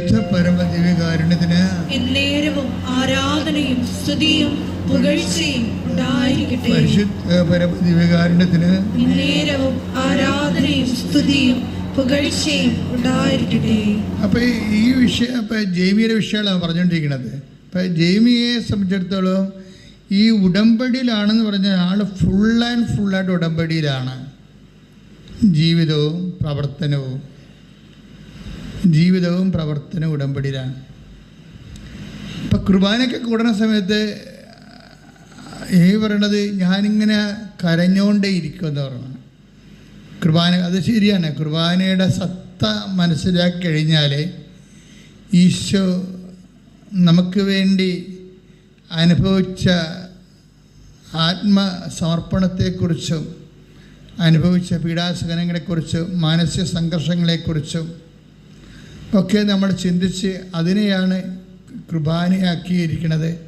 പരിശുദ്ധ പരമദിവ്യകാരുണ്യത്തിന് എന്നേരവും ആരാധനയും സ്തുതിയും പുകഴ്ചയും ഉണ്ടായിരിക്കട്ടെ. പരിശുദ്ധ പരമദിവ്യകാരുണ്യത്തിന് എന്നേരവും ആരാധനയും സ്തുതിയും പുകഴ്ചയും ഉണ്ടായിരിക്കട്ടെ. അപ്പൊ ഈ- വിഷയം ഇപ്പൊ ജൈമിയുടെ വിഷയമാണ് പറഞ്ഞുകൊണ്ടിരിക്കുന്നത്. ഇപ്പൊ ജൈമിയെ സംബന്ധിച്ചിടത്തോളം ഈ ഉടമ്പടിയിലാണെന്ന് പറഞ്ഞ ആൾ ഫുൾ ആൻഡ് ഫുള്ളായിട്ട് ഉടമ്പടിയിലാണ്. ജീവിതവും പ്രവർത്തനവും ജീവിതവും പ്രവർത്തനവും ഉടമ്പടിയിലാണ്. ഇപ്പം കുർബാനയ്ക്ക് കൂടുന്ന സമയത്ത് ഈ പറയണത് ഞാനിങ്ങനെ കരഞ്ഞോണ്ടേ ഇരിക്കുമെന്ന് പറഞ്ഞു. കുർബാന അത് ശരിയാണ്. കുർബാനയുടെ സത്ത മനസ്സിലാക്കി കഴിഞ്ഞാൽ ഈശോ നമുക്ക് വേണ്ടി അനുഭവിച്ച ആത്മസമർപ്പണത്തെക്കുറിച്ചും അനുഭവിച്ച പീഡാസഹനങ്ങളെക്കുറിച്ചും മാനസിക സംഘർഷങ്ങളെക്കുറിച്ചും ഒക്കെ നമ്മൾ ചിന്തിച്ച് അതിനെയാണ് കൃപാനയാക്കിയിരിക്കുന്നത്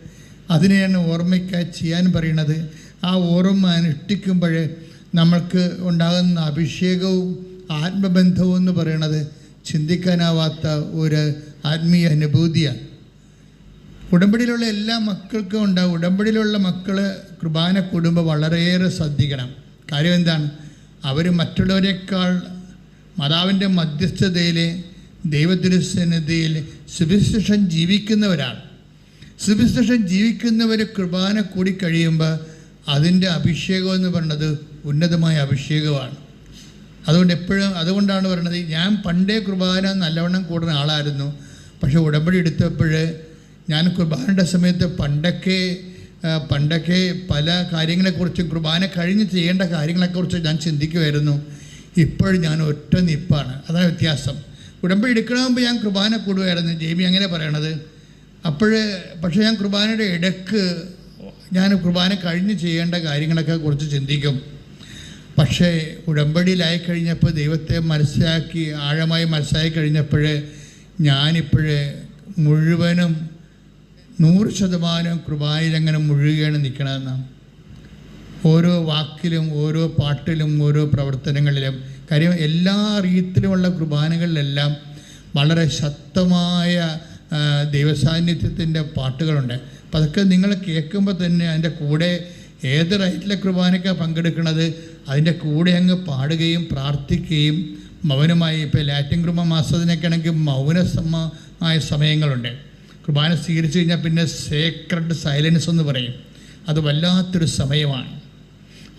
അതിനെയാണ് ഓർമ്മയ്ക്കായി ചെയ്യാൻ പറയുന്നത്. ആ ഓർമ്മ അനുഷ്ഠിക്കുമ്പോൾ നമ്മൾക്ക് ഉണ്ടാകുന്ന അഭിഷേകവും ആത്മബന്ധവും എന്ന് പറയുന്നത് ചിന്തിക്കാനാവാത്ത ഒരു ആത്മീയ അനുഭൂതിയാണ്. ഉടമ്പടിയിലുള്ള എല്ലാ മക്കൾക്കും ഉണ്ടാവും. ഉടമ്പടിയിലുള്ള മക്കൾ കുർബാന കൂടുമ്പോൾ വളരെയേറെ ശ്രദ്ധിക്കണം. കാര്യം എന്താണ്? അവർ മറ്റുള്ളവരെക്കാൾ മാതാവിന്റെ മധ്യസ്ഥതയിൽ സുവിശേഷൻ സുവിശേഷം ജീവിക്കുന്നവരാണ്. സുവിശേഷം ജീവിക്കുന്നവർ കുർബാന കൂടി കഴിയുമ്പോൾ അതിന്റെ അഭിഷേകം എന്ന് പറയുന്നത് ഉന്നതമായ അഭിഷേകമാണ്. അതുകൊണ്ട് എപ്പോഴും അതുകൊണ്ടാണ് പറയുന്നത് ഞാൻ പണ്ടേ കുർബാന നല്ലവണ്ണം കൂടുന്ന ആളായിരുന്നു. പക്ഷേ ഉടമ്പടി എടുത്തപ്പോൾ ഞാൻ കുർബാനയുടെ സമയത്ത് പണ്ടൊക്കെ പണ്ടൊക്കെ പല കാര്യങ്ങളെക്കുറിച്ചും കുർബാന കഴിഞ്ഞ് ചെയ്യേണ്ട കാര്യങ്ങളെക്കുറിച്ച് ഞാൻ ചിന്തിക്കുമായിരുന്നു ഇപ്പോഴും ഞാൻ ഒറ്റ നിപ്പാണ്. അതാണ് വ്യത്യാസം. ഉടമ്പടി എടുക്കണമെങ്കിൽ ഞാൻ കുർബാന കൂടുമായിരുന്നു ജെയ്മി അങ്ങനെ പറയണത്. അപ്പോൾ പക്ഷേ ഞാൻ കുർബാനയുടെ ഇടയ്ക്ക് ഞാൻ കുർബാന കഴിഞ്ഞ് ചെയ്യേണ്ട കാര്യങ്ങളൊക്കെ കുറിച്ച് ചിന്തിക്കും. പക്ഷേ ഉടമ്പടിയിലായി കഴിഞ്ഞപ്പോൾ ദൈവത്തെ മനസ്സിലാക്കി ആഴമായി മനസ്സിലാക്കി കഴിഞ്ഞപ്പോൾ ഞാനിപ്പോഴേ മുഴുവനും നൂറ് ശതമാനം കുർബാനയിലങ്ങനെ മുഴുകയാണ് നിൽക്കണമെന്നാണ് ഓരോ വാക്കിലും ഓരോ പാട്ടിലും ഓരോ പ്രവർത്തനങ്ങളിലും കാര്യം എല്ലാ റീത്തിലുമുള്ള കുർബാനകളിലെല്ലാം വളരെ ശക്തമായ ദൈവസാന്നിധ്യത്തിന്റെ പാട്ടുകളുണ്ട്. അപ്പം അതൊക്കെ നിങ്ങൾ കേൾക്കുമ്പോൾ തന്നെ അതിന്റെ കൂടെ ഏത് റൈറ്റിലെ കുർബാനയ്ക്കാണ് പങ്കെടുക്കുന്നത് അതിന്റെ കൂടെ അങ്ങ് പാടുകയും പ്രാർത്ഥിക്കുകയും മൗനമായി ഇപ്പോൾ ലാറ്റിൻ കുർബ മാസത്തിനൊക്കെ ആണെങ്കിൽ മൗനസമമായ സമയങ്ങളുണ്ട്. കുർബാന സ്വീകരിച്ചു കഴിഞ്ഞാൽ പിന്നെ സേക്രഡ് സൈലൻസ് എന്ന് പറയും. അത് വല്ലാത്തൊരു സമയമാണ്.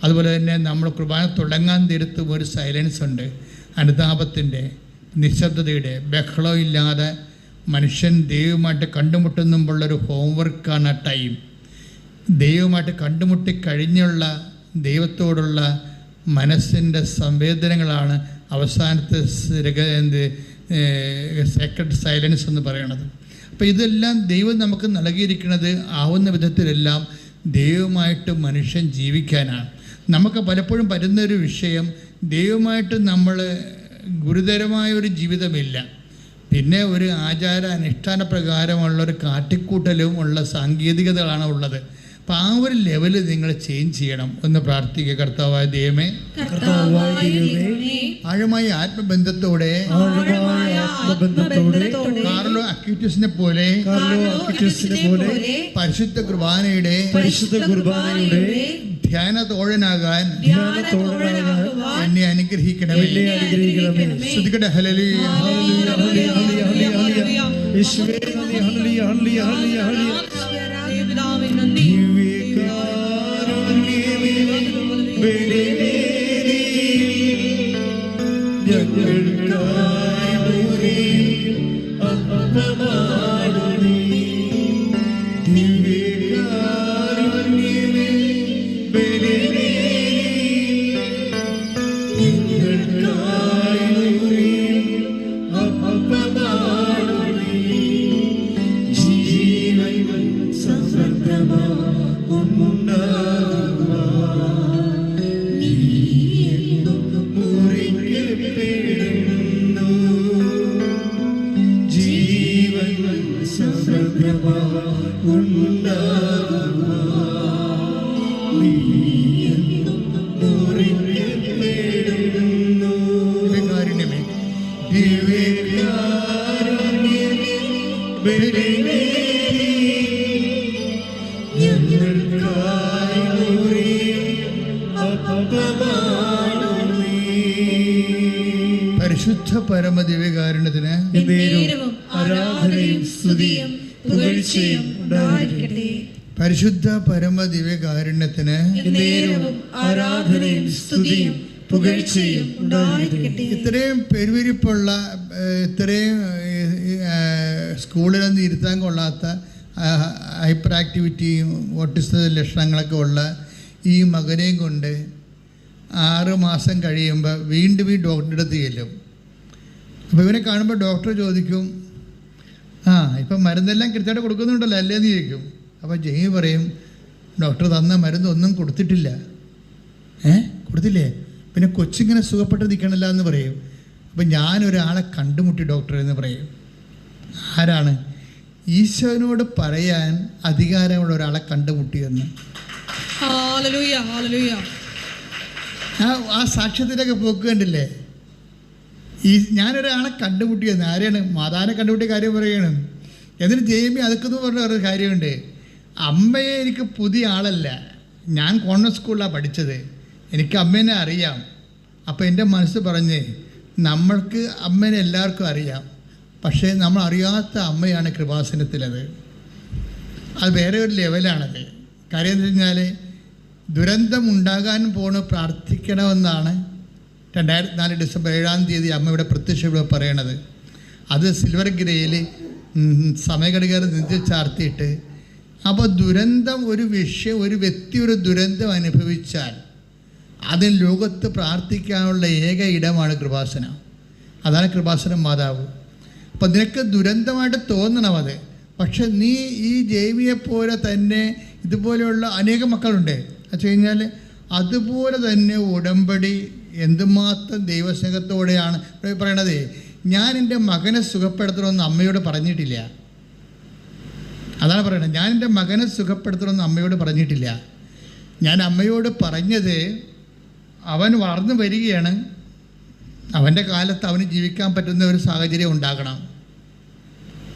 അതുപോലെ തന്നെ നമ്മൾ കുർബാന തുടങ്ങാൻ തീരത്തും ഒരു സൈലൻസ് ഉണ്ട്. അനുതാപത്തിന്റെ നിശബ്ദതയുടെ ബഹളം ഇല്ലാതെ മനുഷ്യൻ ദൈവമായിട്ട് കണ്ടുമുട്ടുന്നുമ്പോഴുള്ളൊരു ഹോംവർക്കാണ് ആ ടൈം ദൈവമായിട്ട് കണ്ടുമുട്ടി കഴിഞ്ഞുള്ള ദൈവത്തോടുള്ള മനസ്സിന്റെ സംവേദനങ്ങളാണ് അവസാനത്തെ എന്ത് സേക്രഡ് സൈലൻസ് എന്ന് പറയണത്. അപ്പോൾ ഇതെല്ലാം ദൈവം നമുക്ക് നൽകിയിരിക്കുന്നത് ആവുന്ന വിധത്തിലെല്ലാം ദൈവമായിട്ട് മനുഷ്യൻ ജീവിക്കാനാണ്. നമുക്ക് പലപ്പോഴും വരുന്നൊരു വിഷയം ദൈവമായിട്ട് നമ്മൾ ഗുരുതരമായ ഒരു ജീവിതമില്ല. പിന്നെ ഒരു ആചാര അനുഷ്ഠാന പ്രകാരമുള്ള ഒരു കാട്ടിക്കൂട്ടലും ഉള്ള സാങ്കേതികതകളാണ് ഉള്ളത്. അപ്പം ആ ഒരു ലെവൽ നിങ്ങൾ ചേഞ്ച് ചെയ്യണം ഒന്ന് പ്രാർത്ഥിക്കുക. കർത്താവായ ദൈവമേ ആഴമായ ആത്മബന്ധത്തോടെ കാർലോ അക്യൂറ്റസിനെ പോലെ പോലെ പരിശുദ്ധ കുർബാനയുടെ പരിശുദ്ധ കുർബാനയുടെ ധ്യാനത്തോടനാകുവാൻ എന്നെ അനുഗ്രഹിക്കണമേ. ഹലലി ഹല്ലേലൂയ, പരിശുദ്ധ പരമദിവ്യകാരുണ്യത്തിന് ആരാധനയും സ്തുതിയും പുകഴ്ചയും പരിശുദ്ധ പരമദിവ്യകാരുണ്യത്തിന് ആരാധനയും സ്തുതിയും പുകഴ്ചയും ഇത്രയും പെരുവിരിപ്പുള്ള ഇത്രയും സ്കൂളിലൊന്നും ഇരുത്താൻ കൊള്ളാത്ത ഹൈപ്പർ ആക്ടിവിറ്റിയും ഓട്ടിസ ലക്ഷണങ്ങളൊക്കെ ഉള്ള ഈ മകനെയും കൊണ്ട് ആറ് മാസം കഴിയുമ്പോൾ വീണ്ടും ഈ ഡോക്ടറുടെ അടുത്ത് ചെല്ലും. അപ്പോൾ ഇവനെ കാണുമ്പോൾ ഡോക്ടർ ചോദിക്കും ആ ഇപ്പം മരുന്നെല്ലാം കൃത്യമായിട്ട് കൊടുക്കുന്നുണ്ടല്ലോ അല്ലേന്ന് ചോദിക്കും. അപ്പോൾ ജെയ്മി പറയും ഡോക്ടർ തന്ന മരുന്നൊന്നും കൊടുത്തിട്ടില്ല. ഏ? കൊടുത്തില്ലേ? പിന്നെ കൊച്ചിങ്ങനെ സുഖപ്പെട്ട് നിൽക്കണില്ല എന്ന് പറയും. അപ്പം ഞാനൊരാളെ കണ്ടുമുട്ടി ഡോക്ടർ എന്ന് പറയും. ആരാണ്? ഈശോനോട് പറയാൻ അധികാരമുള്ള ഒരാളെ കണ്ടുമുട്ടിയെന്ന് ആ സാക്ഷ്യത്തിലൊക്കെ പോക്കുകണ്ടില്ലേ ഈ ഞാനൊരാളെ കണ്ടുമുട്ടിയെന്ന് ആരെയാണ്? മാതാവിനെ കണ്ടുമുട്ടിയ കാര്യം പറയുകയാണ് എന്നിട്ട് ജെയ്മി അതൊക്കെന്ന് പറഞ്ഞ ഒരു കാര്യമുണ്ട്. അമ്മയെ എനിക്ക് പുതിയ ആളല്ല. ഞാൻ കോൺവെന്റ് സ്കൂളിലാണ് പഠിച്ചത്. എനിക്ക് അമ്മേനെ അറിയാം. അപ്പോൾ എന്റെ മനസ്സ് പറഞ്ഞ് നമ്മൾക്ക് അമ്മേനെ എല്ലാവർക്കും അറിയാം. പക്ഷേ നമ്മൾ അറിയാത്ത അമ്മയാണ് കൃപാസനത്തിലത്. അത് വേറെ ഒരു ലെവലാണത്. കാര്യം എന്ന് ദുരന്തം ഉണ്ടാകാൻ പോണ് പ്രാർത്ഥിക്കണമെന്നാണ് രണ്ടായിരത്തി നാല് ഡിസംബർ ഏഴാം തീയതി അമ്മയുടെ ഇവിടെ പ്രത്യക്ഷ ഇവിടെ പറയണത്. അത് സിൽവർ ഗ്രേയിൽ സമയഘടികാരം നിന്തി ചാർത്തിയിട്ട് അപ്പോൾ ദുരന്തം ഒരു വിഷയം ഒരു വ്യക്തി ഒരു ദുരന്തം അനുഭവിച്ചാൽ അതിന് ലോകത്ത് പ്രാർത്ഥിക്കാനുള്ള ഏക ഇടമാണ് കൃപാസന. അതാണ് കൃപാസനം മാതാവ്. അപ്പം നിനക്ക് ദുരന്തമായിട്ട് തോന്നണം അത്. പക്ഷെ നീ ഈ ജൈവിയെ പോലെ തന്നെ ഇതുപോലെയുള്ള അനേകം മക്കളുണ്ട്. വെച്ച് കഴിഞ്ഞാൽ അതുപോലെ തന്നെ ഉടമ്പടി എന്തുമാത്രം ദൈവസ്നേഹത്തോടെയാണ്. പറയണത് ഞാൻ എന്റെ മകനെ സുഖപ്പെടുത്തണമെന്ന് അമ്മയോട് പറഞ്ഞിട്ടില്ല. അതാണ് പറയുന്നത് ഞാൻ എന്റെ മകനെ സുഖപ്പെടുത്തണമെന്ന് അമ്മയോട് പറഞ്ഞിട്ടില്ല. ഞാൻ അമ്മയോട് പറഞ്ഞത് അവൻ വളർന്നു വരികയാണ്. അവന്റെ കാലത്ത് അവന് ജീവിക്കാൻ പറ്റുന്ന ഒരു സാഹചര്യം ഉണ്ടാകണം.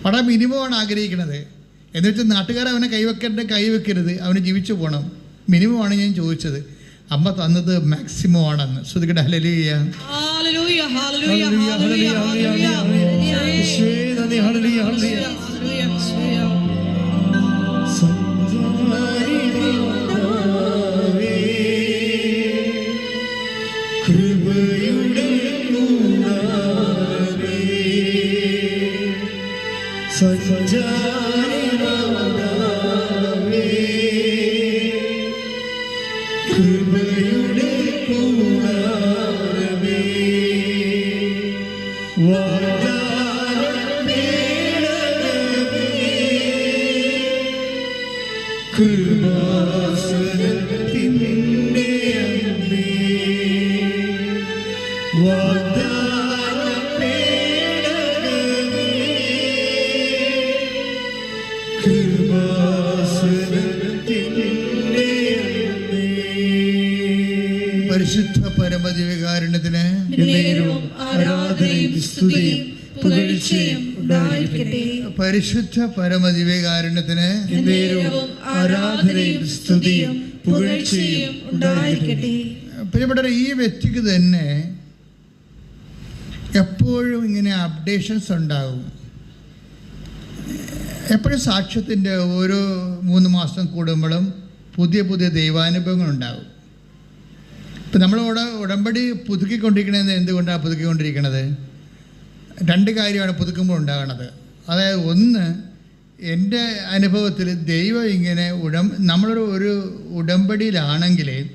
വളരെ മിനിമമാണ് ആഗ്രഹിക്കുന്നത്. എന്ന് വെച്ചാൽ നാട്ടുകാർ അവനെ കൈവെക്കേണ്ട കൈവെക്കരുത്. അവന് ജീവിച്ചു പോകണം മിനിമമാണ് ഞാൻ ചോദിച്ചത്. അമ്മ തന്നത് മാക്സിമം ആണെന്ന്. ശ്രുതികട ഹലലിയ ഹല്ലേലൂയ ഹല്ലേലൂയ ഹല്ലേലൂയ, ഹല്ലേലൂയ ഹല്ലേലൂയ, ഹല്ലേലൂയ. 嗯。ഉണ്ടായിരിക്കട്ടെ പരിശുദ്ധ പരമദിവ്യകാരുണ്യത്തിന് ആരാധനയും സ്തുതിയും പുകഴ്ചയും ഉണ്ടായിരിക്കട്ടെ. പ്രിയപ്പെട്ടവരെ ഈ വ്യക്തിക്ക് തന്നെ എപ്പോഴും ഇങ്ങനെ അപ്ഡേഷൻസ് ഉണ്ടാകും. എപ്പോഴും സാക്ഷ്യത്തിന്റെ ഓരോ മൂന്ന് മാസം കൂടുമ്പോഴും പുതിയ പുതിയ ദൈവാനുഭവങ്ങൾ ഉണ്ടാകും. ഇപ്പം നമ്മൾ ഉട ഉടമ്പടി പുതുക്കിക്കൊണ്ടിരിക്കണത് എന്തുകൊണ്ടാണ് പുതുക്കിക്കൊണ്ടിരിക്കണത്? രണ്ട് കാര്യമാണ് പുതുക്കുമ്പോൾ ഉണ്ടാകുന്നത് അതായത് ഒന്ന് എന്റെ അനുഭവത്തിൽ ദൈവം ഇങ്ങനെ ഉടം നമ്മളൊരു ഒരു ഉടമ്പടിയിലാണെങ്കിൽ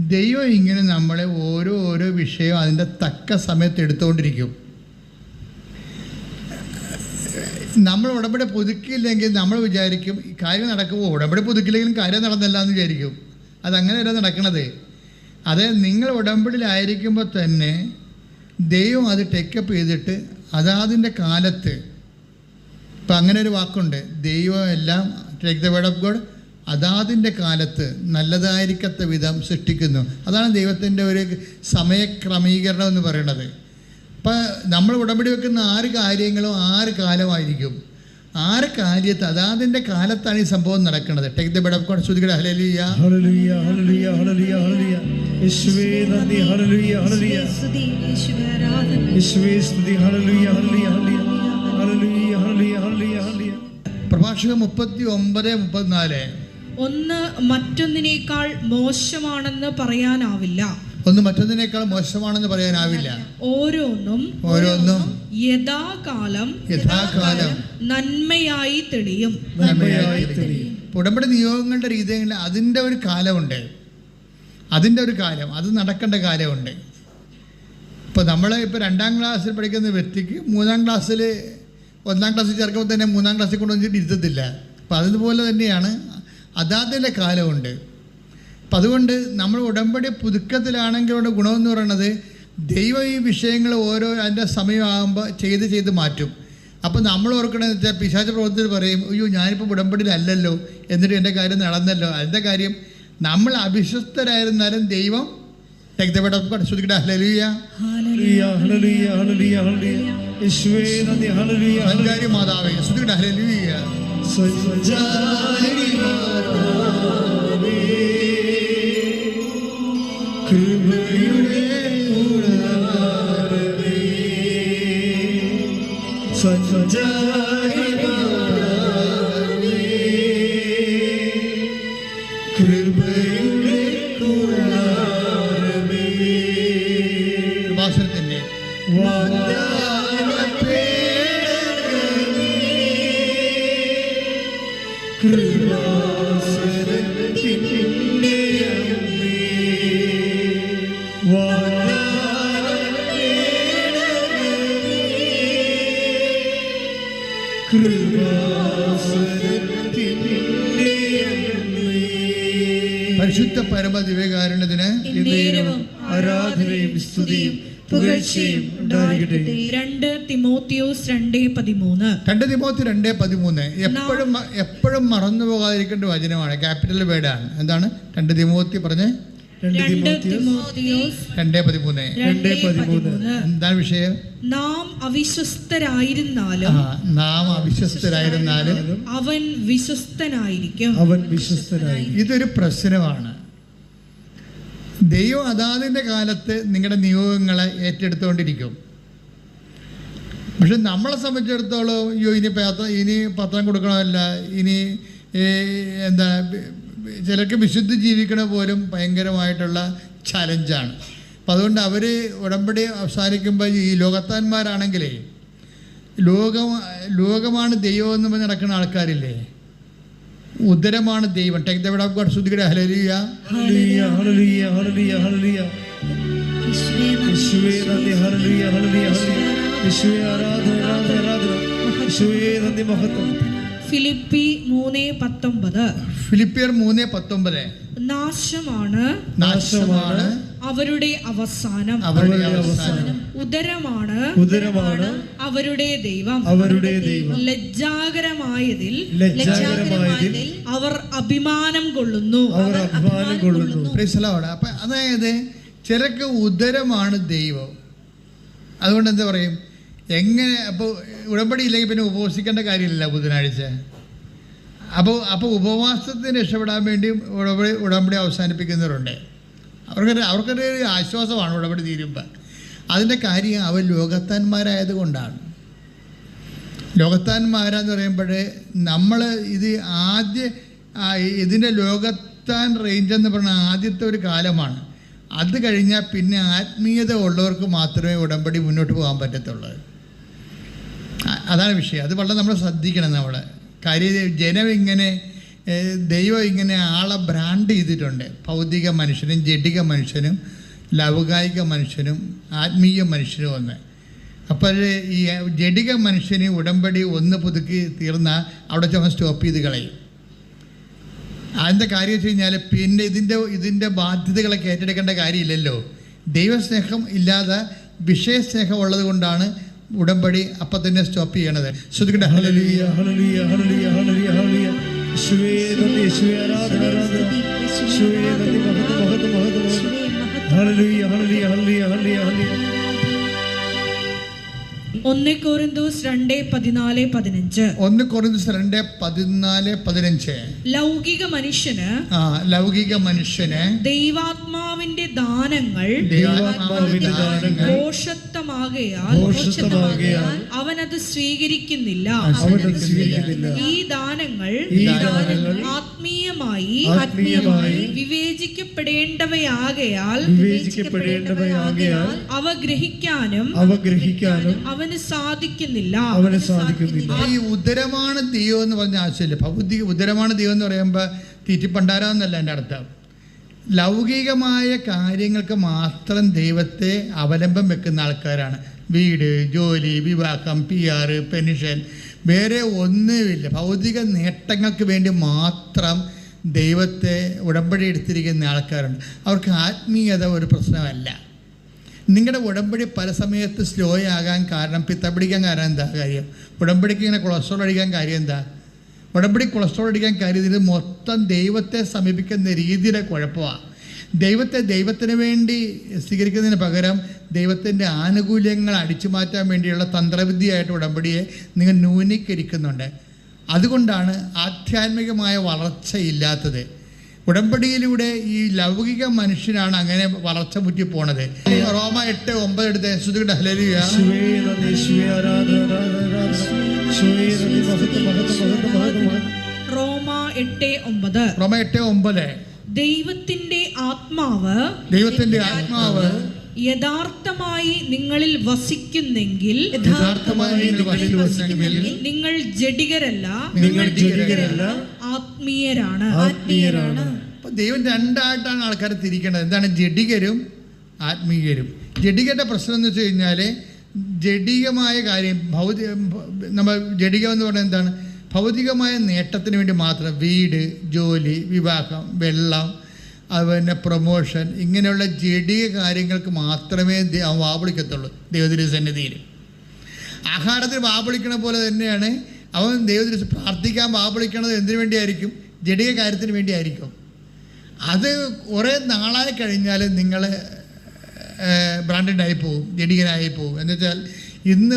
ദൈവം ഇങ്ങനെ നമ്മളെ ഓരോ ഓരോ വിഷയവും അതിന്റെ തക്ക സമയത്ത് എടുത്തുകൊണ്ടിരിക്കും. നമ്മൾ ഉടമ്പടി പുതുക്കിയില്ലെങ്കിൽ നമ്മൾ വിചാരിക്കും കാര്യം നടക്കുമ്പോൾ ഉടമ്പടി പുതുക്കില്ലെങ്കിലും കാര്യം നടന്നില്ല എന്ന് വിചാരിക്കും. അതങ്ങനെയല്ല നടക്കണത്. അതായത് നിങ്ങൾ ഉടമ്പടിയിലായിരിക്കുമ്പോൾ തന്നെ ദൈവം അത് ടേക്കപ്പ് ചെയ്തിട്ട് അതാതിന്റെ കാലത്ത് ഇപ്പം അങ്ങനെ ഒരു വാക്കുണ്ട്. ദൈവം എല്ലാം take the word of God അതാതിന്റെ കാലത്ത് നല്ലതായിരിക്കത്ത വിധം സൃഷ്ടിക്കുന്നു. അതാണ് ദൈവത്തിന്റെ ഒരു സമയക്രമീകരണം എന്ന് പറയുന്നത്. ഇപ്പം നമ്മൾ ഉടമ്പടി വെക്കുന്ന ആറ് കാര്യങ്ങളും ആറ് കാലമായിരിക്കും. ആറ് കാര്യത്ത് അതാതിന്റെ കാലത്താണ് ഈ സംഭവം നടക്കുന്നത്. Take the word of God ശ്രുതികട ഹല്ലേലൂയ ഹല്ലേലൂയ ഹല്ലേലൂയ ഹല്ലേലൂയ ഹല്ലേലൂയ. യേശുവേ നന്ദി ഹല്ലേലൂയ ഹല്ലേലൂയ. സ്തുതി യേശുവേ ആരാധന യേശുവേ സ്തുതി ഹല്ലേലൂയ ഹല്ലേലൂയ ഹല്ലേലൂയ. ഹല്ലേലൂയ ഹല്ലേലൂയ ഹല്ലേലൂയ പ്രഭാഷകൻ മുപ്പത്തി ഒമ്പത് മുപ്പത്തിനാല്. ഒന്ന് മറ്റൊന്നിനേക്കാൾ മോശമാണെന്ന് പറയാനാവില്ല. ഒന്ന് മറ്റൊന്നിനേക്കാൾ മോശമാണെന്ന് പറയാനാവില്ല. ഓരോന്നും ഓരോന്നും യഥാകാലം യഥാകാലം നന്മയായി തെളിയും. നന്മയായി തെളിയും. ഉടമ്പടി നിയോഗങ്ങളുടെ രീതിയിൽ അതിന്റെ ഒരു കാലമുണ്ട്. അതിന്റെ ഒരു കാലം അത് നടക്കേണ്ട കാലമുണ്ട്. ഇപ്പോൾ നമ്മൾ ഇപ്പോൾ രണ്ടാം ക്ലാസ്സിൽ പഠിക്കുന്ന വ്യക്തിക്ക് മൂന്നാം ക്ലാസ്സിൽ ഒന്നാം ക്ലാസ്സിൽ ചേർക്കുമ്പോൾ തന്നെ മൂന്നാം ക്ലാസ്സിൽ കൊണ്ടുവന്നിട്ട് ഇരുത്തത്തില്ല. അപ്പോൾ അതുപോലെ തന്നെയാണ് അതാതിന്റെ കാലമുണ്ട്. അപ്പം അതുകൊണ്ട് നമ്മൾ ഉടമ്പടി പുതുക്കത്തിലാണെങ്കിലുള്ള ഗുണമെന്ന് പറയുന്നത് ദൈവം ഈ വിഷയങ്ങൾ ഓരോ അതിന്റെ സമയമാകുമ്പോൾ ചെയ്ത് ചെയ്ത് മാറ്റും. അപ്പോൾ നമ്മൾ ഓർക്കണമെന്ന് വെച്ചാൽ പിശാച പ്രവർത്തകർ പറയും അയ്യോ ഞാനിപ്പോൾ ഉടമ്പടിയിലല്ലല്ലോ എന്നിട്ട് എന്റെ കാര്യം നടന്നല്ലോ. അതിന്റെ കാര്യം നമ്മൾ അവിശ്വസ്തരായിരുന്നാലും ദൈവം ശ്രദ്ധിക്കട്ടെ സഞ്ചാരി മാതാവേ ശ്രദ്ധിക്കട്ടെ സഞ്ചാരി മാതാവേ, സഞ്ചാരി പരിശുദ്ധ പരമ ദിവ്യകാരണത്തിന് ആരാധനയും സ്തുതിയും പുകഴ്ചയും ഉണ്ടായിരിക്കട്ടെ. രണ്ട് തിമോത്തിയോസ് രണ്ടേ പതിമൂന്ന്. രണ്ട് തിമോത്തി രണ്ട് പതിമൂന്ന്. എപ്പോഴും എപ്പോഴും മറന്നു പോകാതിരിക്കേണ്ട വചനമാണ്. ക്യാപിറ്റൽ വേർഡാണ് എന്താണ്? രണ്ട് തിമോത്തി പറഞ്ഞ് എന്താണ് വിഷയം? നാം അവിശ്വസ്തരായിരുന്നാലും ആ നാം അവിശ്വസ്തരായിരുന്നാലും അവൻ വിശ്വസ്തനായിരിക്കും. അവൻ വിശ്വസ്തനായി ഇതൊരു പ്രശ്നമാണ്. ദൈവം അതാതിന്റെ കാലത്ത് നിങ്ങളുടെ നിയോഗങ്ങളെ ഏറ്റെടുത്തുകൊണ്ടിരിക്കും പക്ഷെ നമ്മളെ സംബന്ധിച്ചിടത്തോളം അയ്യോ ഇനി പത്ര ഇനി പത്രം കൊടുക്കണമല്ല ഇനി എന്താ ചിലർക്ക് വിശുദ്ധി ജീവിക്കണ പോലും ഭയങ്കരമായിട്ടുള്ള ചലഞ്ചാണ് അപ്പം അതുകൊണ്ട് അവർ ഉടമ്പടി അവസാനിക്കുമ്പോൾ ഈ ലോകത്താന്മാരാണെങ്കിലേ ലോകം ലോകമാണ് ദൈവം എന്ന് പറഞ്ഞ് നടക്കുന്ന ആൾക്കാരില്ലേ? ഉദരമാണ് ദൈവം. ടേക്ക് ദ ഓഫ് ഗോഡ് ശ്രുതികട യേശുവേ നന്ദി. യേശുവേ ആരാധന ആരാധന ആരാധന. യേശുവേ നന്ദി മഹത്വം. ഫിലിപ്പി മൂന്ന് പത്തൊമ്പത്. ഫിലിപ്പിയർ മൂന്ന് പത്തൊമ്പത്. നാശമാണ്. നാശമാണ്. അവരുടെ അവസാനം. അവരുടെ അവസാനം. ഉദരമാണ്. ഉദരമാണ്. അവരുടെ ദൈവം. അവരുടെ ദൈവം. ലജ്ജാകരമായതിൽ ലജ്ജാകരമായതിൽ അവർ അഭിമാനം കൊള്ളുന്നു. അവർ അഭിമാനം കൊള്ളുന്നു. അപ്പൊ അപ്പം അതായത് ചിലക്ക് ഉദരമാണ് ദൈവം. അതുകൊണ്ട് എന്താ പറയും? എങ്ങനെ അപ്പോൾ ഉടമ്പടി ഇല്ലെങ്കിൽ പിന്നെ ഉപവസിക്കേണ്ട കാര്യമില്ല ബുധനാഴ്ച. അപ്പോൾ അപ്പോൾ ഉപവാസത്തിന് രക്ഷപ്പെടാൻ വേണ്ടി ഉടമ്പടി ഉടമ്പടി അവസാനിപ്പിക്കുന്നവരുണ്ട്. അവർക്കൊരു അവർക്കൊരു ആശ്വാസമാണ് ഉടമ്പടി തീരുമ്പോൾ അതിന്റെ കാര്യം അവർ ലോകത്താന്മാരായത് കൊണ്ടാണ്. ലോകത്താന്മാരാന്ന് പറയുമ്പോൾ നമ്മൾ ഇത് ആദ്യ ഇതിന്റെ ലോകത്താൻ റേഞ്ച് എന്ന് പറഞ്ഞ ആദ്യത്തെ ഒരു കാലമാണ്. അത് കഴിഞ്ഞാൽ പിന്നെ ആത്മീയത ഉള്ളവർക്ക് മാത്രമേ ഉടമ്പടി മുന്നോട്ട് പോകാൻ പറ്റത്തുള്ളൂ. അതാണ് വിഷയം. അത് വളരെ നമ്മൾ ശ്രദ്ധിക്കണം നമ്മൾ കാര്യം ജനം ഇങ്ങനെ ദൈവം ഇങ്ങനെ ആളെ ബ്രാൻഡ് ചെയ്തിട്ടുണ്ട്. ഭൗതിക മനുഷ്യനും ജഡിക മനുഷ്യനും ലൗകായിക മനുഷ്യനും ആത്മീയ മനുഷ്യനും ഒന്ന്. അപ്പോൾ ഈ ജഡിക മനുഷ്യന് ഉടമ്പടി ഒന്ന് പുതുക്കി തീർന്നാൽ അവിടെ ചുമ സ്റ്റോപ്പ് ചെയ്ത് കളയും. അതിന്റെ കാര്യം വെച്ച് കഴിഞ്ഞാൽ പിന്നെ ഇതിന്റെ ഇതിന്റെ ബാധ്യതകളൊക്കെ ഏറ്റെടുക്കേണ്ട കാര്യമില്ലല്ലോ. ദൈവസ്നേഹം ഇല്ലാതെ വിഷയസ്നേഹം ഉള്ളത് കൊണ്ടാണ് ഉടമ്പടി അപ്പം തന്നെ സ്റ്റോപ്പ് ചെയ്യണത്. ശ്രദ്ധിക്കട്ടെ ഹല്ലേലൂയ യേശുവേ നന്ദി യേശുവേ ആരാധന ഒന്ന് കോരിന്തോസ് രണ്ട് പതിനാല് പതിനഞ്ച്. ഒന്ന് കുറഞ്ഞ രണ്ട് പതിനാല് പതിനഞ്ച്. ലൗകിക മനുഷ്യന് ആ ലൗകിക മനുഷ്യന് ദൈവാത്മാവിന്റെ ദാനങ്ങൾ ദൈവാത്മാവിന്റെ ദാനങ്ങൾ അവനത് സ്വീകരിക്കുന്നില്ല. അവനത് സ്വീകരിക്കുന്നില്ല. ഈ ദാനങ്ങൾ ഈ ദാനങ്ങൾ ആത്മീയമായി ആത്മീയമായി വിവേചിക്കപ്പെടേണ്ടവയാകയാൽ വിവേചിക്കപ്പെടേണ്ടവയാകയാൽ അവ ഗ്രഹിക്കാനും അവ ഗ്രഹിക്കാനും അവന് സാധിക്കുന്നില്ല. അവന് സാധിക്കുന്നില്ല. ഈ ഉദരമാണ് ദൈവം എന്ന് പറഞ്ഞ ആശയമില്ല ഭൗതിക ഉദരമാണ് ദൈവം എന്ന് പറയുമ്പോൾ തീറ്റിപ്പണ്ടാരാന്നല്ല എന്റെ അർത്ഥം. ലൗകികമായ കാര്യങ്ങൾക്ക് മാത്രം ദൈവത്തെ അവലംബം വെക്കുന്ന ആൾക്കാരാണ്. വീട് ജോലി വിവാഹം പി ആർ പെൻഷൻ വേറെ ഒന്നുമില്ല. ഭൗതിക നേട്ടങ്ങൾക്ക് വേണ്ടി മാത്രം ദൈവത്തെ ഉടമ്പടി എടുത്തിരിക്കുന്ന ആൾക്കാരുണ്ട്. അവർക്ക് ആത്മീയത ഒരു പ്രശ്നമല്ല. നിങ്ങളുടെ ഉടമ്പടി പല സമയത്ത് സ്ലോ ആകാൻ കാരണം പിത്തപിടിക്കാൻ കാരണം എന്താ കാര്യം? ഉടമ്പടിക്ക് ഇങ്ങനെ കൊളസ്ട്രോൾ അടിക്കാൻ കാര്യം എന്താ? ഉടമ്പടി കൊളസ്ട്രോൾ അടിക്കാൻ കാര്യം ഇത് മൊത്തം ദൈവത്തെ സമീപിക്കുന്ന രീതിയിലെ കുഴപ്പമാണ് ദൈവത്തെ ദൈവത്തിന് വേണ്ടി സ്വീകരിക്കുന്നതിന് പകരം ദൈവത്തിന്റെ ആനുകൂല്യങ്ങൾ അടിച്ചു മാറ്റാൻ വേണ്ടിയുള്ള തന്ത്രവിദ്യയായിട്ട് ഉടമ്പടിയെ നിങ്ങൾ ന്യൂനീകരിക്കുന്നുണ്ട്. അതുകൊണ്ടാണ് ആധ്യാത്മികമായ വളർച്ചയില്ലാത്തത്. ഉടമ്പടിയിലൂടെ ഈ ലൗകിക മനുഷ്യനാണ് അങ്ങനെ വളർച്ച പുറ്റി പോണത്. റോമ എട്ട് ഒമ്പത് എടുത്ത് ശ്രുതിയുടെ ഹലരിയ. റോമ എട്ട് ഒമ്പത്. റോമ എട്ട് ഒമ്പത്. ദൈവത്തിന്റെ ആത്മാവ് ദൈവത്തിന്റെ ആത്മാവ്. യഥാർത്ഥമായി നിങ്ങളിൽ വസിക്കുന്നെങ്കിൽ യഥാർത്ഥമായി നിങ്ങൾ ജഡികരല്ല നിങ്ങൾ ജഡികരല്ല ആത്മീയരാണ്. ആത്മീയരാണ്. അപ്പൊ ദൈവം രണ്ടായിട്ടാണ് ആൾക്കാരെ തിരിക്കേണ്ടത്. എന്താണ്? ജഡികരും ആത്മീയരും. ജഡികരുടെ പ്രശ്നം എന്ന് വെച്ച് കഴിഞ്ഞാൽ ജഡികമായ കാര്യം ഭൗതിക നമ്മൾ ജഡികം എന്ന് പറഞ്ഞാൽ എന്താണ്? ഭൗതികമായ നേട്ടത്തിന് വേണ്ടി മാത്രം വീട് ജോലി വിവാഹം വെള്ളം അതുപോലെ പ്രൊമോഷൻ ഇങ്ങനെയുള്ള ജഡിക കാര്യങ്ങൾക്ക് മാത്രമേ വാപിളിക്കത്തുള്ളൂ ദൈവത്തിന്റെ സന്നിധിയിൽ. ആഹാരത്തിന് വാപിളിക്കണ പോലെ തന്നെയാണ് അവൻ ദൈവത്തിന് പ്രാർത്ഥിക്കാൻ വാപിളിക്കണത് എന്തിനു വേണ്ടിയായിരിക്കും? ജഡിക കാര്യത്തിന് വേണ്ടിയായിരിക്കും. അത് കുറേ നാളായി കഴിഞ്ഞാൽ നിങ്ങൾ ബ്രാൻഡഡ് ആയി പോകും ജഡികനായി പോകും എന്നുവെച്ചാൽ ഇന്ന്